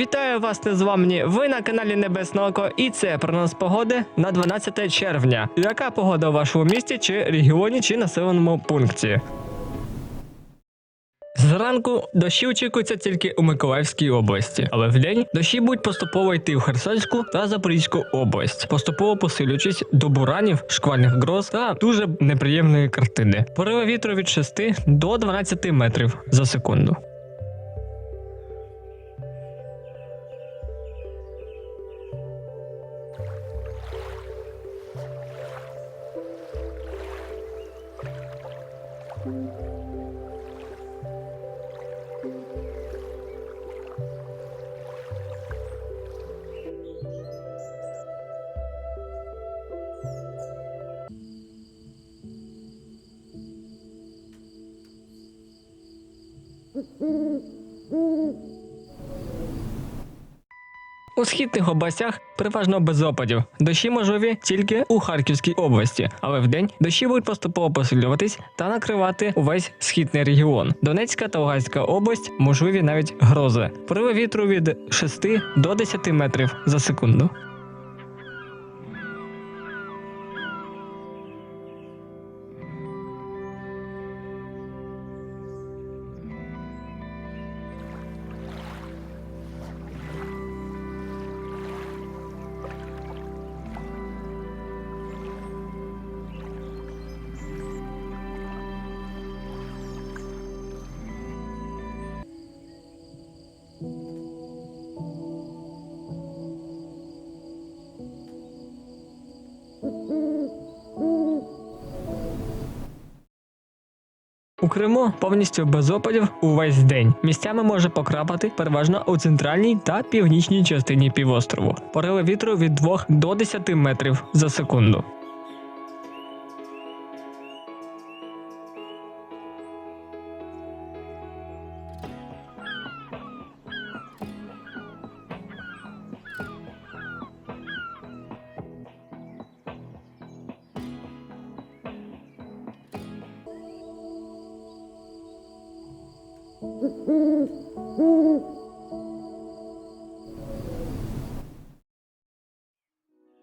Вітаю вас незламні! Ви на каналі Небесне Око і це прогноз погоди на 12 червня. Яка погода у вашому місті, чи регіоні, чи населеному пункті? Зранку дощі очікуються тільки у Миколаївській області, але вдень дощі будуть поступово йти в Херсонську та Запорізьку область, поступово посилюючись до буранів, шквальних гроз та дуже неприємної картини. Пориви вітру від 6 до 12 метрів за секунду. 嗯嗯嗯。У східних областях переважно без опадів. Дощі можливі тільки у Харківській області, але вдень дощі будуть поступово посилюватись та накривати увесь східний регіон. Донецька та Луганська область можливі навіть грози. Пориви вітру від 6 до 10 метрів за секунду. У Криму повністю без опадів увесь день. Місцями може покрапати переважно у центральній та північній частині півострову. Пориви вітру від 2 до 10 метрів за секунду.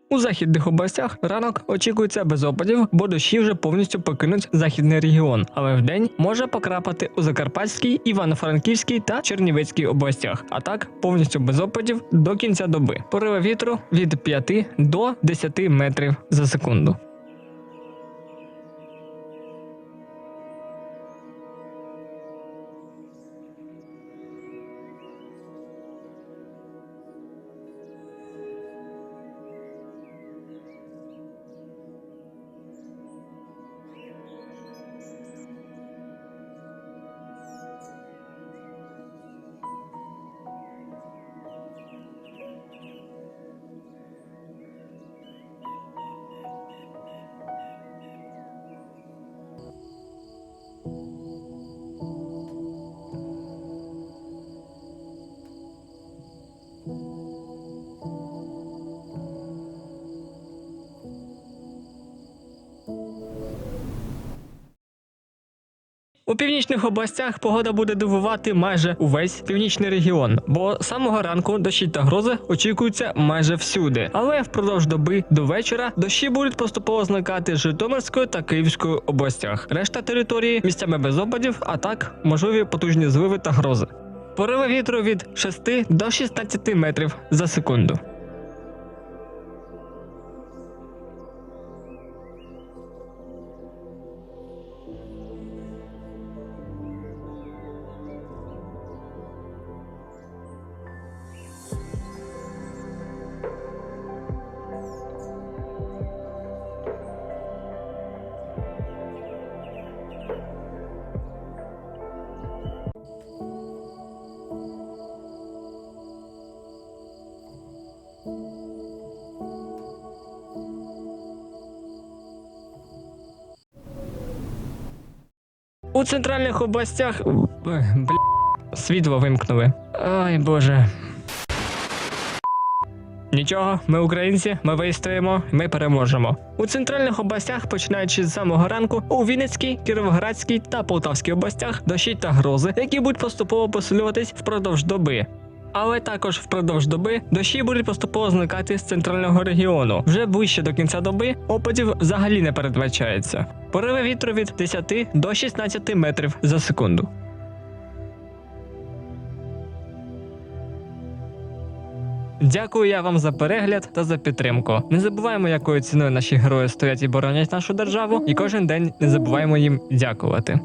У західних областях ранок очікується без опадів, бо дощі вже повністю покинуть західний регіон, але вдень може покрапати у Закарпатській, Івано-Франківській та Чернівецькій областях, а так повністю без опадів до кінця доби. Пориви вітру від 5 до 10 метрів за секунду. У північних областях погода буде дивувати майже увесь північний регіон, бо самого ранку дощі та грози очікуються майже всюди. Але впродовж доби до вечора дощі будуть поступово зникати з Житомирської та Київської областях. Решта території місцями без опадів, а так можливі потужні зливи та грози. Пориви вітру від 6 до 16 метрів за секунду. У центральних областях. Бля... Світло вимкнули. Ай боже. Нічого, ми українці, ми вистоїмо, ми переможемо. У центральних областях, починаючи з самого ранку, у Вінницькій, Кіровоградській та Полтавській областях дощі та грози, які будуть поступово посилюватись впродовж доби. Але також впродовж доби дощі будуть поступово зникати з центрального регіону. Вже ближче до кінця доби опадів взагалі не передбачається. Пориви вітру від 10 до 16 метрів за секунду. Дякую я вам за перегляд та за підтримку. Не забуваємо, якою ціною наші герої стоять і боронять нашу державу, і кожен день не забуваємо їм дякувати.